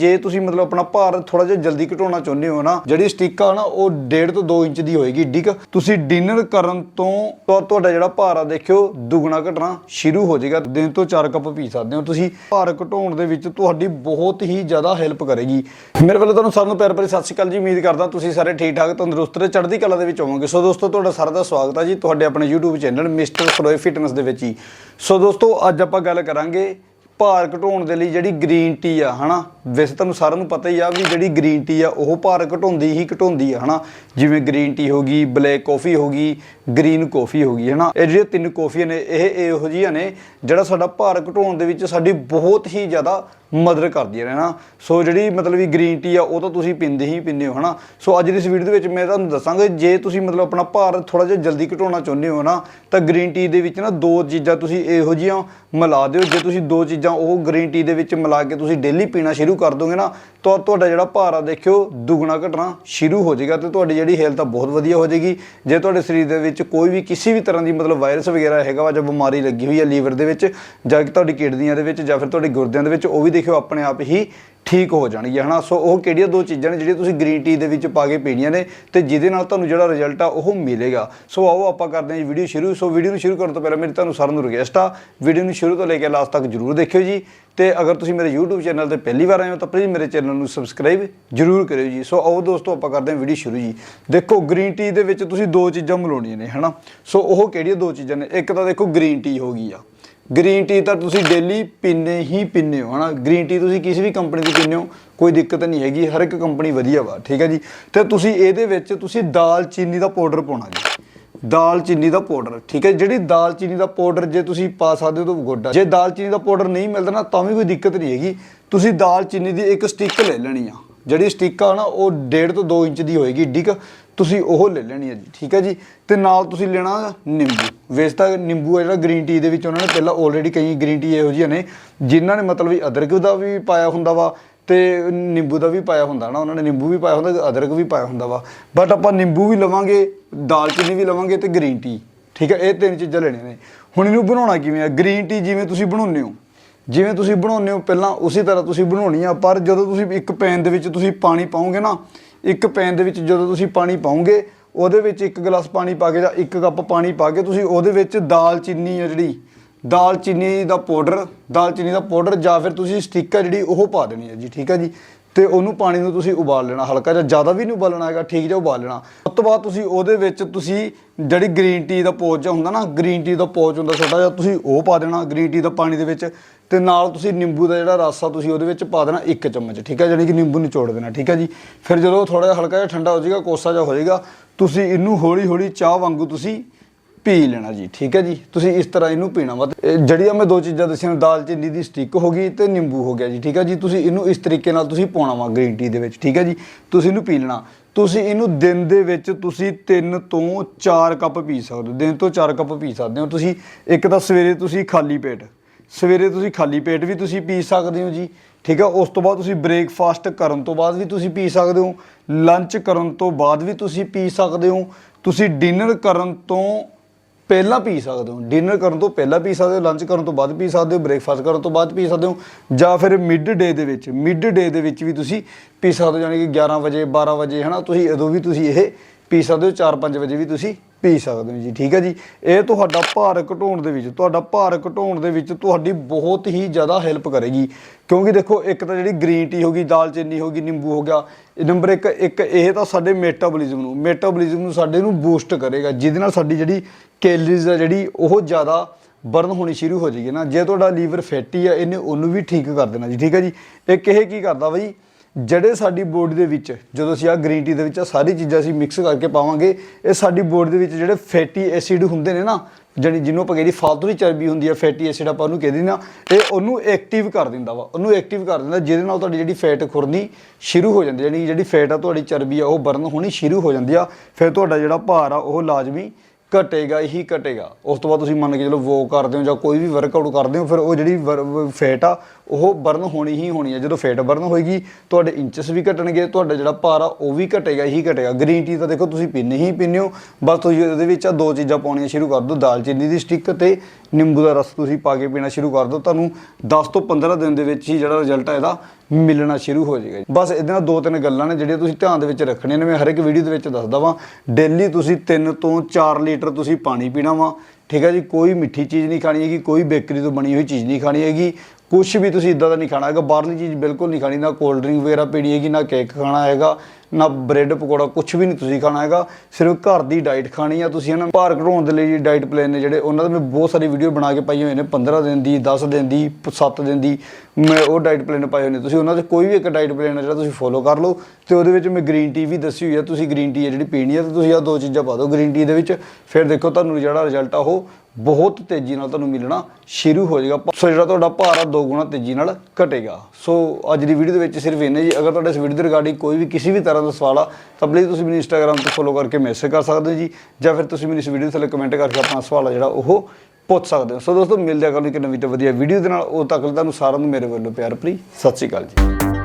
ਜੇ ਤੁਸੀਂ ਮਤਲਬ ਆਪਣਾ ਭਾਰ ਥੋੜਾ ਜਿਹਾ ਜਲਦੀ ਘਟਾਉਣਾ ਚਾਹੁੰਦੇ ਹੋ ਨਾ, ਜਿਹੜੀ ਸਟਿੱਕ ਆ ਨਾ, ਉਹ 1.5 ਤੋਂ 2 ਇੰਚ ਦੀ ਹੋਏਗੀ ਡਿਕ ਤੁਸੀਂ ਡਿਨਰ ਕਰਨ ਤੋਂ ਤੁਹਾਡਾ ਜਿਹੜਾ ਭਾਰ ਆ, ਦੇਖਿਓ, ਦੁੱਗਣਾ ਘਟਣਾ ਸ਼ੁਰੂ ਹੋ ਜਾਏਗਾ। ਦਿਨ ਤੋਂ 4 ਕੱਪ ਪੀ ਸਕਦੇ ਹੋ ਤੁਸੀਂ। ਭਾਰ ਘਟਾਉਣ ਦੇ ਵਿੱਚ ਤੁਹਾਡੀ ਬਹੁਤ ਹੀ ਜ਼ਿਆਦਾ ਹੈਲਪ ਕਰੇਗੀ। ਮੇਰੇ ਵੱਲੋਂ ਤੁਹਾਨੂੰ ਸਾਰਿਆਂ ਨੂੰ ਪਿਆਰ ਭਰੀ ਸਤਿ ਸ਼੍ਰੀ ਅਕਾਲ ਜੀ। ਉਮੀਦ ਕਰਦਾ ਤੁਸੀਂ ਸਾਰੇ ਠੀਕ ਠਾਕ ਤੰਦਰੁਸਤ ਤੇ ਚੜ੍ਹਦੀ ਕਲਾ ਦੇ ਵਿੱਚ ਹੋਵੋਗੇ। ਸੋ ਦੋਸਤੋ, ਤੁਹਾਡਾ ਸਾਰਿਆਂ ਦਾ ਸਵਾਗਤ ਹੈ ਜੀ, ਤੁਹਾਡੇ ਆਪਣੇ YouTube ਚੈਨਲ ਮਿਸਟਰ ਫਲੋਏ ਫਿਟਨੈਸ ਦੇ ਵਿੱਚ ਹੀ। ਸੋ ਦੋਸਤੋ, ਅੱਜ ਆਪਾਂ ਗੱਲ ਕਰਾਂਗੇ ਭਾਰ ਘਟਾਉਣ ਦੇ ਲਈ ਜਿਹੜੀ ਗ੍ਰੀਨ ਟੀ ਆ, ਹਨਾ? ਵੈਸੇ ਤੁਹਾਨੂੰ ਸਾਰਿਆਂ ਨੂੰ ਪਤਾ ਹੀ ਆ ਵੀ ਜਿਹੜੀ ਗ੍ਰੀਨ ਟੀ ਆ, ਉਹ ਭਾਰ ਘਟਾਉਂਦੀ ਹੀ ਘਟਾਉਂਦੀ ਆ, ਹਨਾ? ਜਿਵੇਂ ਗ੍ਰੀਨ ਟੀ ਹੋ ਗਈ ਬਲੈਕ ਕਾਫੀ ਹੋ ਗਈ ਗ੍ਰੀਨ ਕਾਫੀ ਹੋ ਗਈ, ਹਨਾ? ਇਹ ਜਿਹੜੀਆਂ ਤਿੰਨ ਕਾਫੀਆਂ ਨੇ, ਇਹ ਇਹੋ ਜਿਹੀਆਂ ਨੇ ਜਿਹੜਾ ਸਾਡਾ ਭਾਰ ਘਟਾਉਣ ਦੇ ਵਿੱਚ ਸਾਡੀ ਬਹੁਤ ਹੀ ਜ਼ਿਆਦਾ ਮਦਦ ਕਰਦੀਆਂ ਨੇ ਨਾ ਸੋ ਜਿਹੜੀ ਮਤਲਬ ਵੀ ਗ੍ਰੀਨ ਟੀ ਆ, ਉਹ ਤਾਂ ਤੁਸੀਂ ਪੀਂਦੇ ਹੀ ਪੀਂਦੇ ਹੋ, ਹਨਾ? ਸੋ ਅੱਜ ਦੀ ਇਸ ਵੀਡੀਓ ਦੇ ਵਿੱਚ ਮੈਂ ਤੁਹਾਨੂੰ ਦੱਸਾਂਗਾ, ਜੇ ਤੁਸੀਂ ਮਤਲਬ ਆਪਣਾ ਭਾਰ ਥੋੜਾ ਜਿਹਾ ਜਲਦੀ ਘਟਾਉਣਾ ਚਾਹੁੰਦੇ ਹੋ ਨਾ ਤਾਂ ਗ੍ਰੀਨ ਟੀ ਦੇ ਵਿੱਚ ਨਾ ਦੋ ਚੀਜ਼ਾਂ ਤੁਸੀਂ ਇਹੋ ਜਿਹੀਆਂ ਮਿਲਾ ਦਿਓ, ਜੇ ਤੁਸੀਂ ਦੋ ਚੀਜ਼ਾਂ ਉਹ ਗ੍ਰੀਨ ਟੀ ਦੇ ਵਿੱਚ ਮਿਲਾ ਕੇ ਤੁਸੀਂ ਡੇਲੀ ਪੀਣਾ ਸ਼ੁਰੂ ਕਰ ਦੋਗੇ ਨਾ, ਤਾਂ ਤੁਹਾਡਾ ਜਿਹੜਾ ਭਾਰ ਆ ਦੇਖਿਓ, ਦੁੱਗਣਾ ਘਟਣਾ ਸ਼ੁਰੂ ਹੋ ਜਾਏਗਾ ਤੇ ਤੁਹਾਡੀ ਜਿਹੜੀ ਹੈਲਥ ਆ ਬਹੁਤ ਵਧੀਆ ਹੋ ਜਾਏਗੀ। ਜੇ ਤੁਹਾਡੇ ਸਰੀਰ ਦੇ ਵਿੱਚ ਕੋਈ ਵੀ ਕਿਸੇ ਵੀ ਤਰ੍ਹਾਂ ਦੀ ਮਤਲਬ ਵਾਇਰਸ ਵਗੈਰਾ ਹੈਗਾ ਵਾ ਜਾਂ ਬਿਮਾਰੀ ਲੱਗੀ ਹੋਈ ਹੈ ਲੀਵਰ ਦੇ ਵਿੱਚ, ਜਾਂ ਕਿ ਤੁਹਾਡੀ ਕਿਡਨੀਆਂ ਦੇ ਵਿੱਚ ਜਾਂ ਫਿਰ ਤੁਹਾਡੇ ਗੁਰਦਿਆਂ ਦੇ ਵਿੱਚ, ਉਹ ਵੀ ਦੇਖਿਓ ਆਪਣੇ ਆਪ ਹੀ ਠੀਕ ਹੋ ਜਾਣਗੀਆਂ ਹਨਾ? ਸੋ ਉਹ ਕਿਹੜੀਆਂ ਦੋ ਚੀਜ਼ਾਂ ਨੇ ਜਿਹੜੀਆਂ ਤੁਸੀਂ ਗ੍ਰੀਨ ਟੀ ਦੇ ਵਿੱਚ ਪਾ ਕੇ ਪੀਣੀਆਂ ਨੇ ਤੇ ਜਿਹਦੇ ਨਾਲ ਤੁਹਾਨੂੰ ਜਿਹੜਾ ਰਿਜ਼ਲਟ ਆ, ਉਹ ਮਿਲੇਗਾ। ਸੋ ਆਓ ਆਪਾਂ ਕਰਦੇ ਹਾਂ ਜੀ ਵੀਡੀਓ ਸ਼ੁਰੂ। ਸੋ ਵੀਡੀਓ ਨੂੰ ਸ਼ੁਰੂ ਕਰਨ ਤੋਂ ਪਹਿਲਾਂ ਮੇਰੀ ਤੁਹਾਨੂੰ ਸਾਰਿਆਂ ਨੂੰ ਰਿਕਵੈਸਟ ਆ ਵੀਡੀਓ ਨੂੰ ਸ਼ੁਰੂ ਤੋਂ ਲੈ ਕੇ ਲਾਸਟ ਤੱਕ ਜਰੂਰ ਦੇਖਿਓ ਜੀ। ਤੇ ਅਗਰ ਤੁਸੀਂ ਮੇਰੇ YouTube ਚੈਨਲ ਤੇ ਪਹਿਲੀ ਵਾਰ ਆਏ ਹੋ, ਤਾਂ ਪਲੀਜ਼ ਮੇਰੇ ਚੈਨਲ ਨੂੰ ਸਬਸਕ੍ਰਾਈਬ ਜਰੂਰ ਕਰਿਓ ਜੀ। ਸੋ ਆਓ ਦੋਸਤੋ, ਆਪਾਂ ਕਰਦੇ ਹਾਂ ਵੀਡੀਓ ਸ਼ੁਰੂ ਜੀ। ਦੇਖੋ ਗ੍ਰੀਨ ਟੀ ਦੇ ਵਿੱਚ ਤੁਸੀਂ ਦੋ ਚੀਜ਼ਾਂ ਮਿਲਾਉਣੀਆਂ ਨੇ, ਹਨਾ? ਸੋ ਉਹ ਕਿਹੜੀਆਂ ਦੋ ਚੀਜ਼ਾਂ ਨੇ? ਇੱਕ ਤਾਂ ਦੇਖੋ ਗ੍ਰੀਨ ਟੀ ਹੋ ਗਈ ਆ। ਗ੍ਰੀਨ ਟੀ ਤਾਂ ਤੁਸੀਂ ਡੇਲੀ ਪੀਨੇ ਹੀ ਪੀਨੇ ਹੋ, ਹਨਾ? ਗ੍ਰੀਨ ਟੀ ਤੁਸੀਂ ਕਿਸੇ ਵੀ ਕੰਪਨੀ ਦੀ ਪੀਨੇ ਹੋ, ਕੋਈ ਦਿੱਕਤ ਨਹੀਂ ਹੈਗੀ, ਹਰ ਇੱਕ ਕੰਪਨੀ ਵਧੀਆ ਵਾ, ਠੀਕ ਹੈ ਜੀ? ਤੇ ਤੁਸੀਂ ਇਹਦੇ ਵਿੱਚ ਤੁਸੀਂ ਦਾਲ ਚੀਨੀ ਦਾ ਪਾਊਡਰ ਪਾਉਣਾ ਜੀ। ਦਾਲ ਚੀਨੀ ਦਾ ਪਾਊਡਰ ਠੀਕ ਹੈ? ਜਿਹੜੀ ਦਾਲ ਚੀਨੀ ਦਾ ਪਾਊਡਰ ਜੇ ਤੁਸੀਂ ਪਾ ਸਕਦੇ ਹੋ ਤਾਂ ਗੁੱਡ। ਆ ਜੇ ਦਾਲ ਚੀਨੀ ਦਾ ਪਾਊਡਰ ਨਹੀਂ ਮਿਲਦਾ ਨਾ, ਤਾਂ ਵੀ ਕੋਈ ਦਿੱਕਤ ਨਹੀਂ ਹੈਗੀ। ਤੁਸੀਂ ਦਾਲ ਚੀਨੀ ਦੀ ਇੱਕ ਸਟਿੱਕ ਲੈ ਲੈਣੀ ਆ। ਜਿਹੜੀ ਸਟਿੱਕ ਆ ਨਾ, ਉਹ 1.5 ਤੋਂ 2 ਇੰਚ ਦੀ ਹੋਏਗੀ ਡਿਕ ਤੁਸੀਂ ਉਹ ਲੈ ਲੈਣੀ ਹੈ ਜੀ, ਠੀਕ ਹੈ ਜੀ? ਤੇ ਨਾਲ ਤੁਸੀਂ ਲੈਣਾ ਨਿੰਬੂ। ਵੈਸੇ ਤਾਂ ਨਿੰਬੂ ਆ ਜਿਹੜਾ ਗ੍ਰੀਨ ਟੀ ਦੇ ਵਿੱਚ ਉਹਨਾਂ ਨੇ ਪਹਿਲਾਂ ਆਲਰੇਡੀ ਕਈ ਗ੍ਰੀਨ ਟੀ ਇਹੋ ਜਿਹੀਆਂ ਨੇ, ਜਿਨ੍ਹਾਂ ਨੇ ਮਤਲਬ ਵੀ ਅਦਰਕ ਦਾ ਵੀ ਪਾਇਆ ਹੁੰਦਾ ਵਾ ਤੇ ਨਿੰਬੂ ਦਾ ਵੀ ਪਾਇਆ ਹੁੰਦਾ ਨਾ, ਉਹਨਾਂ ਨੇ ਨਿੰਬੂ ਵੀ ਪਾਇਆ ਹੁੰਦਾ ਤੇ ਅਦਰਕ ਵੀ ਪਾਇਆ ਹੁੰਦਾ ਵਾ। ਬਟ ਆਪਾਂ ਨਿੰਬੂ ਵੀ ਲਵਾਂਗੇ ਦਾਲਚੀਨੀ ਵੀ ਲਵਾਂਗੇ ਤੇ ਗ੍ਰੀਨ ਟੀ ਠੀਕ ਹੈ? ਇਹ ਤਿੰਨ ਚੀਜ਼ਾਂ ਲੈਣੀਆਂ ਨੇ। ਹੁਣ ਇਹਨੂੰ ਬਣਾਉਣਾ ਕਿਵੇਂ ਆ? ਗ੍ਰੀਨ ਟੀ ਜਿਵੇਂ ਤੁਸੀਂ ਬਣਾਉਂਦੇ ਹੋ, ਜਿਵੇਂ ਤੁਸੀਂ ਬਣਾਉਂਦੇ ਹੋ, ਪਹਿਲਾਂ ਉਸੇ ਤਰ੍ਹਾਂ ਤੁਸੀਂ ਬਣਾਉਣੀ ਆ, ਪਰ ਜਦੋਂ ਤੁਸੀਂ ਇੱਕ ਪੈਨ ਦੇ ਵਿੱਚ ਤੁਸੀਂ ਪਾਣੀ ਪਾਓਗੇ ਨਾ ਇੱਕ ਪੈਨ ਦੇ ਵਿੱਚ ਜਦੋਂ ਤੁਸੀਂ ਪਾਣੀ ਪਾਉਂਗੇ, ਉਹਦੇ ਵਿੱਚ ਇੱਕ ਗਲਾਸ ਪਾਣੀ ਪਾ ਕੇ ਜਾਂ ਇੱਕ ਕੱਪ ਪਾਣੀ ਪਾ ਕੇ ਤੁਸੀਂ ਉਹਦੇ ਵਿੱਚ ਦਾਲਚੀਨੀ ਆ ਜਿਹੜੀ ਦਾਲਚੀਨੀ ਦਾ ਪਾਊਡਰ ਦਾਲਚੀਨੀ ਦਾ ਪਾਊਡਰ ਜਾਂ ਫਿਰ ਤੁਸੀਂ ਸਟਿੱਕ ਆ ਜਿਹੜੀ ਉਹ ਪਾ ਦੇਣੀ ਹੈ ਜੀ, ਠੀਕ ਹੈ ਜੀ? ਤੇ ਉਹਨੂੰ ਪਾਣੀ ਨੂੰ ਤੁਸੀਂ ਉਬਾਲ ਲੈਣਾ ਹਲਕਾ ਜਿਹਾ, ਜ਼ਿਆਦਾ ਵੀ ਨਹੀਂ ਉਬਾਲਣਾ ਹੈਗਾ, ਠੀਕ ਜਿਹਾ ਉਬਾਲ ਲੈਣਾ। ਉਸ ਤੋਂ ਬਾਅਦ ਤੁਸੀਂ ਉਹਦੇ ਵਿੱਚ ਤੁਸੀਂ ਜਿਹੜੀ ਗ੍ਰੀਨ ਟੀ ਦਾ ਪੌਚ ਜਿਹਾ ਹੁੰਦਾ ਨਾ ਗ੍ਰੀਨ ਟੀ ਦਾ ਪੌਚ ਹੁੰਦਾ ਛੋਟਾ ਜਿਹਾ, ਤੁਸੀਂ ਉਹ ਪਾ ਦੇਣਾ ਗ੍ਰੀਨ ਟੀ ਦਾ ਪਾਣੀ ਦੇ ਵਿੱਚ ਤੇ ਨਾਲ ਤੁਸੀਂ ਨਿੰਬੂ ਦਾ ਜਿਹੜਾ ਰਸ ਆ ਤੁਸੀਂ ਉਹਦੇ ਵਿੱਚ ਪਾ ਦੇਣਾ ਇੱਕ ਚਮਚ, ਠੀਕ ਹੈ ਜਾਨੀ ਕਿ ਨਿੰਬੂ ਨਿਚੋੜ ਦੇਣਾ, ਠੀਕ ਹੈ ਜੀ। ਫਿਰ ਜਦੋਂ ਥੋੜਾ ਜਿਹਾ ਹਲਕਾ ਜਿਹਾ ਠੰਡਾ ਹੋ ਜਾਏਗਾ, ਕੋਸਾ ਜਿਹਾ ਹੋ ਜਾਏਗਾ, ਤੁਸੀਂ ਇਹਨੂੰ ਹੌਲੀ ਹੌਲੀ ਚਾਹ ਵਾਂਗੂ ਤੁਸੀਂ ਪੀ ਲੈਣਾ ਜੀ, ਠੀਕ ਹੈ ਜੀ? ਤੁਸੀਂ ਇਸ ਤਰ੍ਹਾਂ ਇਹਨੂੰ ਪੀਣਾ ਵਾ ਇਹ ਜਿਹੜੀਆਂ ਮੈਂ ਦੋ ਚੀਜ਼ਾਂ ਦੱਸੀਆਂ ਦਾਲਚੀਨੀ ਦੀ ਸਟਿੱਕ ਹੋ ਗਈ ਤੇ ਨਿੰਬੂ ਹੋ ਗਿਆ ਜੀ, ਠੀਕ ਹੈ ਜੀ? ਤੁਸੀਂ ਇਹਨੂੰ ਇਸ ਤਰੀਕੇ ਨਾਲ ਤੁਸੀਂ ਪਾਉਣਾ ਵਾ ਗ੍ਰੀਨ ਟੀ ਦੇ ਵਿੱਚ, ਠੀਕ ਹੈ ਜੀ? ਤੁਸੀਂ ਇਹਨੂੰ ਪੀ ਲੈਣਾ। ਤੁਸੀਂ ਇਹਨੂੰ ਦਿਨ ਦੇ ਵਿੱਚ ਤੁਸੀਂ 3 ਤੋਂ 4 ਕੱਪ ਪੀ ਸਕਦੇ ਹੋ। ਦਿਨ ਤੋਂ 4 ਕੱਪ ਪੀ ਸਕਦੇ ਹੋ। ਤੁਸੀਂ ਇੱਕ ਤਾਂ ਸਵੇਰੇ ਤੁਸੀਂ ਖਾਲੀ ਪੇਟ, ਸਵੇਰੇ ਤੁਸੀਂ ਖਾਲੀ ਪੇਟ ਵੀ ਤੁਸੀਂ ਪੀ ਸਕਦੇ ਹੋ ਜੀ, ਠੀਕ ਹੈ? ਉਸ ਤੋਂ ਬਾਅਦ ਤੁਸੀਂ ਬ੍ਰੇਕਫਾਸਟ ਕਰਨ ਤੋਂ ਬਾਅਦ ਵੀ ਤੁਸੀਂ ਪੀ ਸਕਦੇ ਹੋ। ਲੰਚ ਕਰਨ ਤੋਂ ਬਾਅਦ ਵੀ ਤੁਸੀਂ ਪੀ ਸਕਦੇ ਹੋ। ਤੁਸੀਂ ਡਿਨਰ ਕਰਨ ਤੋਂ ਪਹਿਲਾਂ ਪੀ ਸਕਦੇ ਹੋ। ਡਿਨਰ ਕਰਨ ਤੋਂ ਪਹਿਲਾਂ ਪੀ ਸਕਦੇ ਹੋ ਲੰਚ ਕਰਨ ਤੋਂ ਬਾਅਦ ਪੀ ਸਕਦੇ ਹੋ ਬ੍ਰੇਕਫਾਸਟ ਕਰਨ ਤੋਂ ਬਾਅਦ ਪੀ ਸਕਦੇ ਹੋ, ਜਾਂ ਫਿਰ ਮਿਡ ਡੇ ਦੇ ਵਿੱਚ ਮਿਡ ਡੇ ਦੇ ਵਿੱਚ ਵੀ ਤੁਸੀਂ ਪੀ ਸਕਦੇ ਹੋ, ਯਾਨੀ ਕਿ 11 ਵਜੇ 12 ਵਜੇ, ਹਨਾ, ਤੁਸੀਂ, ਉਦੋਂ ਵੀ ਤੁਸੀਂ ਇਹ ਪੀ ਸਕਦੇ ਹੋ 4-5 ਵਜੇ ਵੀ ਤੁਸੀਂ ਪੀ ਸਕਦੇ ਹੋ ਜੀ, ਠੀਕ ਹੈ ਜੀ? ਇਹ ਤੁਹਾਡਾ ਭਾਰ ਘਟਾਉਣ ਦੇ ਵਿੱਚ, ਤੁਹਾਡਾ ਭਾਰ ਘਟਾਉਣ ਦੇ ਵਿੱਚ ਤੁਹਾਡੀ ਬਹੁਤ ਹੀ ਜ਼ਿਆਦਾ ਹੈਲਪ ਕਰੇਗੀ। ਕਿਉਂਕਿ ਦੇਖੋ, ਇੱਕ ਤਾਂ ਜਿਹੜੀ ਗ੍ਰੀਨ ਟੀ ਹੋ ਗਈ ਦਾਲਚੀਨੀ ਹੋ ਗਈ, ਨਿੰਬੂ ਹੋ ਗਿਆ, ਇਹ ਨੰਬਰ 1 ਇੱਕ ਇਹ ਤਾਂ ਸਾਡੇ ਮੈਟਾਬੋਲਿਜ਼ਮ ਨੂੰ ਮੈਟਾਬੋਲਿਜ਼ਮ ਨੂੰ ਸਾਡੇ ਨੂੰ ਬੂਸਟ ਕਰੇਗਾ, ਜਿਹਦੇ ਨਾਲ ਸਾਡੀ ਜਿਹੜੀ ਕੈਲਰੀਜ਼ ਆ ਜਿਹੜੀ, ਉਹ ਜ਼ਿਆਦਾ ਬਰਨ ਹੋਣੀ ਸ਼ੁਰੂ ਹੋ ਜਾਏਗੀ ਨਾ। ਜੇ ਤੁਹਾਡਾ ਲੀਵਰ ਫੈਟੀ ਆ, ਇਹਨੇ ਉਹਨੂੰ ਵੀ ਠੀਕ ਕਰ ਦੇਣਾ ਜੀ, ਠੀਕ ਹੈ ਜੀ? ਇੱਕ ਇਹ ਕੀ ਕਰਦਾ ਬਈ ਜਿਹੜੇ ਸਾਡੀ ਬੋਡੀ ਦੇ ਵਿੱਚ, ਜਦੋਂ ਅਸੀਂ ਆ ਗ੍ਰੀਨ ਟੀ ਦੇ ਵਿੱਚ ਆ ਸਾਰੀ ਚੀਜ਼ਾਂ ਅਸੀਂ ਮਿਕਸ ਕਰਕੇ ਪਾਵਾਂਗੇ, ਇਹ ਸਾਡੀ ਬੋਡੀ ਦੇ ਵਿੱਚ ਜਿਹੜੇ ਫੈਟੀ ਐਸਿਡ ਹੁੰਦੇ ਨੇ ਨਾ ਜਿਹੜੀ ਜਿਹਨੂੰ ਆਪਾਂ ਕਹਿੰਦੇ ਫਾਲਤੂ ਦੀ ਚਰਬੀ ਹੁੰਦੀ ਹੈ ਫੈਟੀ ਐਸਿਡ ਆਪਾਂ ਉਹਨੂੰ ਕਹਿੰਦੇ ਨਾ ਇਹ ਉਹਨੂੰ ਐਕਟਿਵ ਕਰ ਦਿੰਦਾ ਵਾ, ਉਹਨੂੰ ਐਕਟਿਵ ਕਰ ਦਿੰਦਾ, ਜਿਹਦੇ ਨਾਲ ਤੁਹਾਡੀ ਜਿਹੜੀ ਫੈਟ ਖੁਰਨੀ ਸ਼ੁਰੂ ਹੋ ਜਾਂਦੀ ਹੈ ਯਾਨੀ ਜਿਹੜੀ ਫੈਟ ਆ, ਤੁਹਾਡੀ ਚਰਬੀ ਆ, ਉਹ ਬਰਨ ਹੋਣੀ ਸ਼ੁਰੂ ਹੋ ਜਾਂਦੀ ਆ, ਫਿਰ ਤੁਹਾਡਾ ਜਿਹੜਾ ਭਾਰ ਆ, ਉਹ ਲਾਜ਼ਮੀ ਘਟੇਗਾ ਹੀ ਘਟੇਗਾ। ਉਸ ਤੋਂ ਬਾਅਦ ਤੁਸੀਂ ਮੰਨ ਕੇ ਚਲੋ ਵੋਕ ਕਰਦੇ ਹੋ ਜਾਂ ਕੋਈ ਵੀ ਵਰਕਆਊਟ ਕਰਦੇ ਹੋ, ਫਿਰ ਉਹ ਜਿਹੜੀ ਫੈਟ ਆ, ਉਹ ਬਰਨ ਹੋਣੀ ਹੀ ਹੋਣੀ ਹੈ ਜਦੋਂ ਫੈਟ ਬਰਨ ਹੋਏਗੀ, ਤੁਹਾਡੇ ਇੰਚਸ ਵੀ ਘਟਣਗੇ, ਤੁਹਾਡਾ ਜਿਹੜਾ ਭਾਰ ਆ, ਉਹ ਵੀ ਘਟੇਗਾ ਹੀ ਘਟੇਗਾ। ਗ੍ਰੀਨ ਟੀ ਤਾਂ ਦੇਖੋ ਤੁਸੀਂ ਪੀਨੇ ਹੀ ਪੀਨੇ ਹੋ। ਬਸ ਤੁਸੀਂ ਉਹਦੇ ਵਿੱਚ ਆ ਦੋ ਚੀਜ਼ਾਂ ਪਾਉਣੀਆਂ ਸ਼ੁਰੂ ਕਰ ਦਿਓ, ਦਾਲਚੀਨੀ ਦੀ ਸਟਿੱਕ ਤੇ ਨਿੰਬੂ ਦਾ ਰਸ ਤੁਸੀਂ ਪਾ ਕੇ ਪੀਣਾ ਸ਼ੁਰੂ ਕਰ ਦਿਓ, ਤੁਹਾਨੂੰ 10 ਤੋਂ 15 ਦਿਨ ਦੇ ਵਿੱਚ ਹੀ ਜਿਹੜਾ ਰਿਜ਼ਲਟ ਹੈ ਇਹਦਾ ਮਿਲਣਾ ਸ਼ੁਰੂ ਹੋ ਜਾਏਗਾ ਜੀ। ਬਸ ਇਹਦੇ ਨਾਲ ਦੋ ਤਿੰਨ ਗੱਲਾਂ ਨੇ ਜਿਹੜੀਆਂ ਤੁਸੀਂ ਧਿਆਨ ਦੇ ਵਿੱਚ ਰੱਖਣੀਆਂ ਨੇ, ਮੈਂ ਹਰ ਇੱਕ ਵੀਡੀਓ ਦੇ ਵਿੱਚ ਦੱਸਦਾ ਵਾਂ। ਡੇਲੀ ਤੁਸੀਂ 3 ਤੋਂ 4 ਲੀਟਰ ਤੁਸੀਂ ਪਾਣੀ ਪੀਣਾ ਵਾ, ਠੀਕ ਹੈ ਜੀ? ਕੋਈ ਮਿੱਠੀ ਚੀਜ਼ ਨਹੀਂ ਖਾਣੀ ਹੈਗੀ, ਕੋਈ ਬੇਕਰੀ ਤੋਂ ਬਣੀ ਹੋਈ ਚੀਜ਼ ਨਹੀਂ ਖਾਣੀ ਹੈਗੀ। ਕੁਝ ਵੀ ਤੁਸੀਂ ਇਦਾਂ ਦਾ ਨਹੀਂ ਖਾਣਾ ਹੈਗਾ, ਬਾਹਰਲੀ ਚੀਜ਼ ਬਿਲਕੁਲ ਨਹੀਂ ਖਾਣੀ, ਨਾ ਕੋਲਡ ਡਰਿੰਕ ਵਗੈਰਾ ਪੀਣੀ ਹੈਗੀ, ਨਾ ਕੇਕ ਖਾਣਾ ਹੈਗਾ। ਨਾ ਬ੍ਰੈਡ ਪਕੌੜਾ ਕੁਝ ਵੀ ਨਹੀਂ ਤੁਸੀਂ ਖਾਣਾ ਹੈਗਾ। ਸਿਰਫ ਘਰ ਦੀ ਡਾਈਟ ਖਾਣੀ ਆ। ਤੁਸੀਂ ਇਹਨਾਂ ਭਾਰ ਘਟਾਉਣ ਦੇ ਲਈ ਡਾਈਟ ਪਲਾਨ ਨੇ ਜਿਹੜੇ, ਉਹਨਾਂ ਦੇ ਮੈਂ ਬਹੁਤ ਸਾਰੀ ਵੀਡੀਓ ਬਣਾ ਕੇ ਪਾਈ ਹੋਏ ਨੇ। 15 ਦਿਨ ਦੀ 10 ਦਿਨ ਦੀ 7 ਦਿਨ ਦੀ ਮੈਂ ਉਹ ਡਾਈਟ ਪਲਾਨ ਪਾਏ ਹੋਏ ਨੇ। ਤੁਸੀਂ ਉਹਨਾਂ ਦੇ ਕੋਈ ਵੀ ਇੱਕ ਡਾਈਟ ਪਲਾਨ ਹੈ ਜਿਹੜਾ ਤੁਸੀਂ ਫੋਲੋ ਕਰ ਲਓ। ਤੇ ਉਹਦੇ ਵਿੱਚ ਮੈਂ ਗ੍ਰੀਨ ਟੀ ਵੀ ਦੱਸੀ ਹੋਈ ਆ। ਤੁਸੀਂ ਗ੍ਰੀਨ ਟੀ ਹੈ ਜਿਹੜੀ ਪੀਣੀ ਹੈ ਤੇ ਤੁਸੀਂ ਆ ਦੋ ਚੀਜ਼ਾਂ ਪਾ ਦਿਓ ਗ੍ਰੀਨ ਟੀ ਦੇ ਵਿੱਚ। ਫਿਰ ਦੇਖੋ ਤੁਹਾਨੂੰ ਜਿਹੜਾ ਰਿਜ਼ਲਟ ਆ ਉਹ ਬਹੁਤ ਤੇਜ਼ੀ ਨਾਲ ਤੁਹਾਨੂੰ ਮਿਲਣਾ ਸ਼ੁਰੂ ਹੋ ਜਾਏਗਾ। ਸੋ ਜਿਹੜਾ ਤੁਹਾਡਾ ਭਾਰ ਆ, ਦੋ ਗੁਣਾ ਤੇਜ਼ੀ ਨਾਲ ਘਟੇਗਾ। ਸੋ ਅੱਜ ਦੀ ਵੀਡੀਓ ਦੇ ਵਿੱਚ ਸਿਰਫ ਇੰਨਾ ਜੀ ਅਗਰ ਤੁਹਾਡੇ ਇਸ ਵੀਡੀਓ ਦੇ ਰਿਗਾਰਡਿੰਗ ਕੋਈ ਵੀ ਕਿਸੇ ਵੀ ਤਰ੍ਹਾਂ ਦਾ ਸਵਾਲ ਆ, ਤਾਂ ਪਲੀਜ਼ ਤੁਸੀਂ ਮੈਨੂੰ ਇੰਸਟਾਗ੍ਰam ਤੇ ਫੋਲੋ ਕਰਕੇ ਮੈਸੇਜ ਕਰ ਸਕਦੇ ਹੋ ਜੀ, ਜਾਂ ਫਿਰ ਤੁਸੀਂ ਮੈਨੂੰ ਇਸ ਵੀਡੀਓ ਥੱਲੇ ਕਮੈਂਟ ਕਰਕੇ ਆਪਣਾ ਸਵਾਲ ਆ ਜਿਹੜਾ ਉਹ ਪੁੱਛ ਸਕਦੇ ਹੋ। ਸੋ ਦੋਸਤੋ, ਮਿਲਦੇ ਆ ਕੱਲ੍ਹ ਇੱਕ ਨਵੀਂ ਤੇ ਵਧੀਆ ਵੀਡੀਓ ਦੇ ਨਾਲ। ਉਹ ਤੱਕ ਤੁਹਾਨੂੰ ਸਾਰਿਆਂ ਨੂੰ ਮੇਰੇ ਵੱਲੋਂ ਪਿਆਰ ਭਰੀ ਸਤਿ ਸ਼੍ਰੀ ਅਕਾਲ ਜੀ।